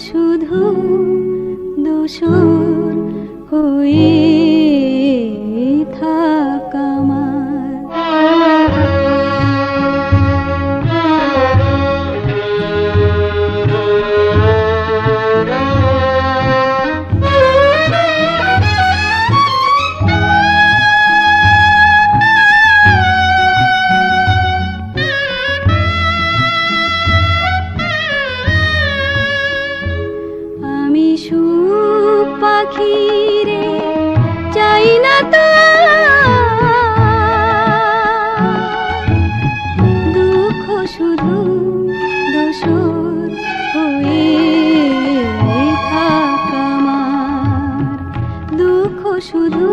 শুধু দোষ হয়ে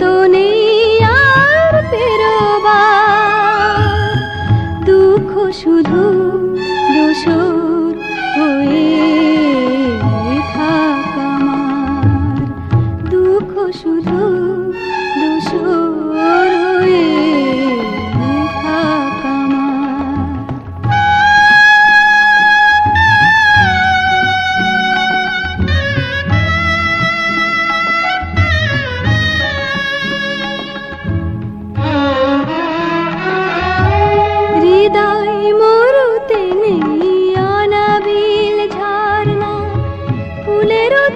তো নেই আর পেরোবার দুঃখ শুধু দোসর হয়ে থাকা আমার। দুঃখ শুধু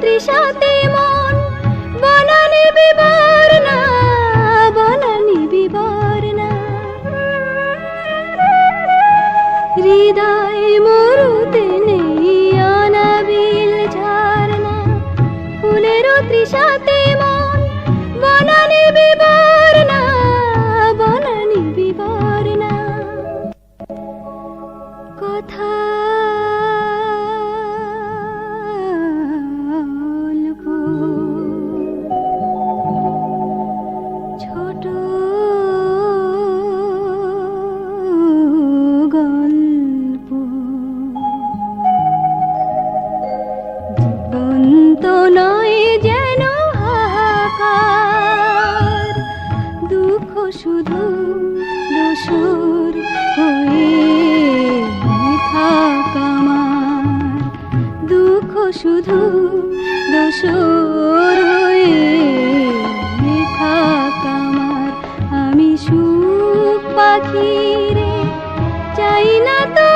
তৃষাতে মন। বনানি বিবর্ণা বনানি বিবর্ণা হৃদয় মরুতে নেই, অনাবিল ঝর্ণা ফুলেরও তৃষাতে মন, বনানি বিবর্ণা বনানি বিবর্ণা কথা শুধু দোসর হয়ে থাকা আমার। দুঃখ শুধু দোসর হয়ে থাকা আমার। আমি সুখ পাখি রে চাই না তো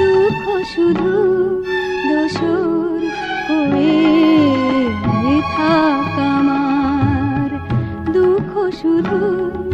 দুঃখ শুধু দোসর হয়ে থাকা শুধু দোসর